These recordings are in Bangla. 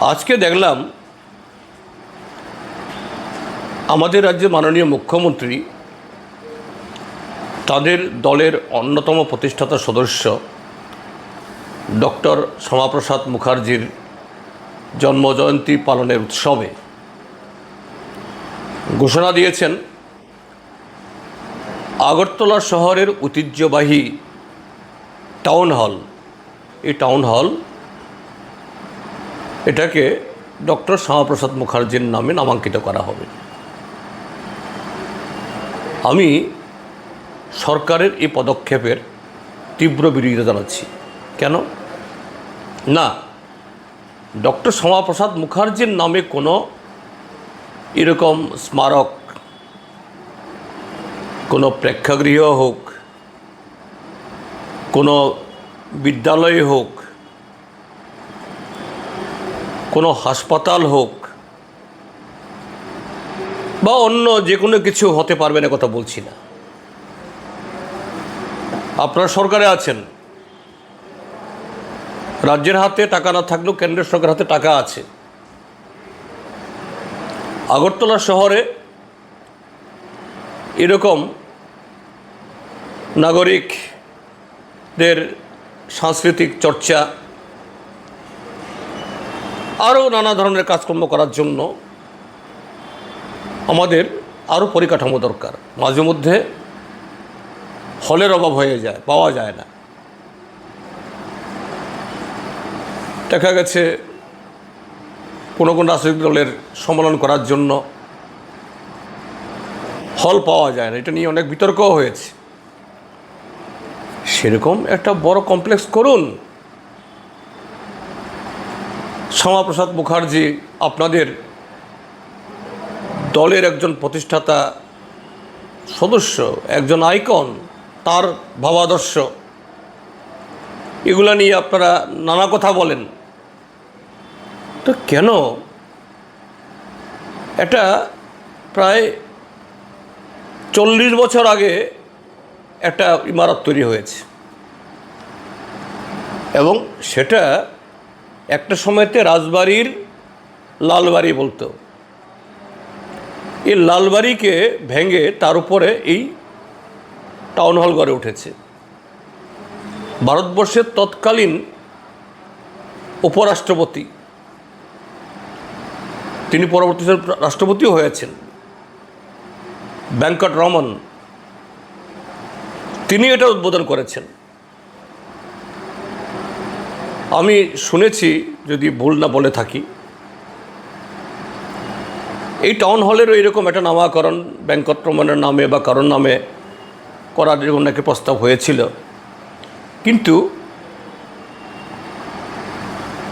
আজকে দেখলাম আমাদের রাজ্যের মাননীয় মুখ্যমন্ত্রী তাদের দলের অন্যতম প্রতিষ্ঠাতা সদস্য ডক্টর শ্যামাপ্রসাদ মুখার্জির জন্মজয়ন্তী পালনের উৎসবে ঘোষণা দিয়েছেন, আগরতলা শহরের ঐতিহ্যবাহী টাউন হল। এই টাউন হল এটাকে ডক্টর শ্যামাপ্রসাদ মুখার্জির নামে নামাঙ্কিত করা হবে। আমি সরকারের এই পদক্ষেপের তীব্র বিরোধিতা জানাচ্ছি। কেন? না, ডক্টর শ্যামাপ্রসাদ মুখার্জির নামে কোনো এরকম স্মারক, কোনো প্রেক্ষাগৃহ হোক, কোনো বিদ্যালয় হোক কোনো হাসপাতাল হোক বা অন্য যে কোনো কিছু হতে পারবে না কথা বলছি না। আপনারা সরকারে আছেন। রাজ্যের হাতে টাকা না থাকলেও কেন্দ্রের সরকারের হাতে টাকা আছে। আগরতলা শহরে এরকম নাগরিকদের সাংস্কৃতিক চর্চা আরও নানা ধরনের কাজকর্ম করার জন্য আমাদের আরও পরিকাঠামো দরকার। মাঝে মধ্যে হলের অভাব হয়ে যায়, পাওয়া যায় না। দেখা গেছে কোনো কোনো রাজনৈতিক দলের সম্মেলন করার জন্য হল পাওয়া যায় না। এটা নিয়ে অনেক বিতর্কও হয়েছে। সেরকম একটা বড় কমপ্লেক্স করুন। শ্যামাপ্রসাদ মুখার্জি আপনাদের দলের একজন প্রতিষ্ঠাতা, সদস্য, একজন আইকন, তার ভাবাদর্শ। এগুলা নিয়ে আপনারা নানা কথা বলেন। তো কেন? এটা প্রায় চল্লিশ বছর আগে একটা ইমারত তৈরি হয়েছে। এবং সেটা একটা সময়তে রাজবাড়ির লালবাড়ি বলতো। এই লালবাড়িকে ভেঙে তার উপরে এই টাউন হল গড়ে উঠেছে। ভারতবর্ষের তৎকালীন উপরাষ্ট্রপতি, তিনি পরবর্তীতে রাষ্ট্রপতিও হয়েছেন ব্যাংকট রমন। তিনি এটা উদ্বোধন করেছেন। আমি শুনেছি, যদি ভুল না বলে থাকি, এই টাউন হলেরও এরকম একটা নামাকরণ ব্যাংকট্রমণের নামে বা কারোর নামে করার এরকম নাকি প্রস্তাব হয়েছিল। কিন্তু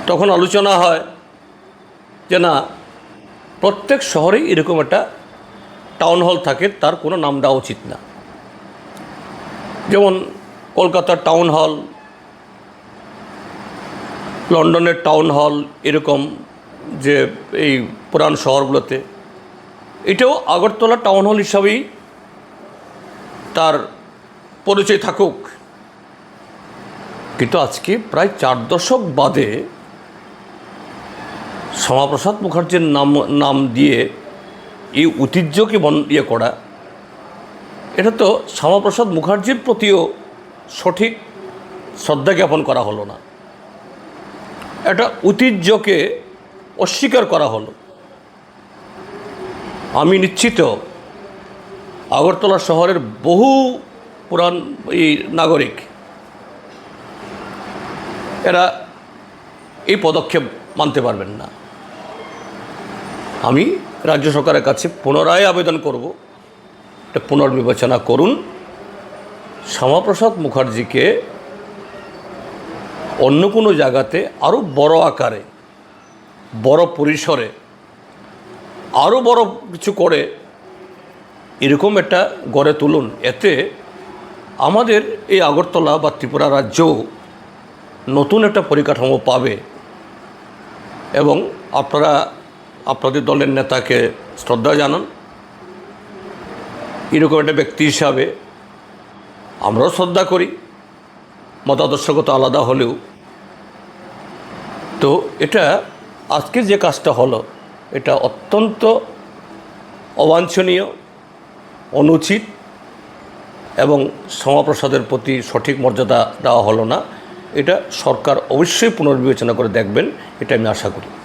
তখন আলোচনা হয় যে না, প্রত্যেক শহরেই এরকম একটা টাউন হল থাকে, তার কোনো নাম দেওয়া উচিত না। যেমন কলকাতার টাউন হল লন্ডনের টাউন হল এরকম যে এই পুরান শহরগুলোতে, এটাও আগরতলা টাউন হল হিসাবেই তার পরিচয় থাকুক। কিন্তু আজকে প্রায় চার দশক বাদে শ্যামাপ্রসাদ মুখার্জির নাম নাম দিয়ে এই ঐতিহ্যকে বন ইয়ে করা, এটা তো শ্যামাপ্রসাদ মুখার্জির প্রতিও সঠিক শ্রদ্ধা জ্ঞাপন করা হলো না। একটা ঐতিহ্যকে অস্বীকার করা হলো। আমি নিশ্চিত আগরতলা শহরের বহু পুরান এই নাগরিক, এরা এই পদক্ষেপ মানতে পারবেন না। আমি রাজ্য সরকারের কাছে পুনরায় আবেদন করব। এটা পুনর্বিবেচনা করুন। শ্যামাপ্রসাদ মুখার্জিকে অন্য কোনো জায়গাতে আরও বড় আকারে, বড় পরিসরে আরও বড় কিছু করে এরকম একটা গড়ে তুলুন। এতে আমাদের এই আগরতলা বা ত্রিপুরা রাজ্য নতুন একটা পরিকাঠামো পাবে এবং আপনারা, আপনাদের দলের নেতাকে শ্রদ্ধা জানান। এরকম একটা ব্যক্তি হিসাবে আমরাও শ্রদ্ধা করি। মতাদর্শগত আলাদা হলেও। তো এটা আজকের যে কাজটা হলো, এটা অত্যন্ত অবাঞ্ছনীয়, অনুচিত এবং সমাপ্রসাদের প্রতি সঠিক মর্যাদা দেওয়া হলো না। এটা সরকার অবশ্যই পুনর্বিবেচনা করে দেখবেন, এটা আমি আশা করি।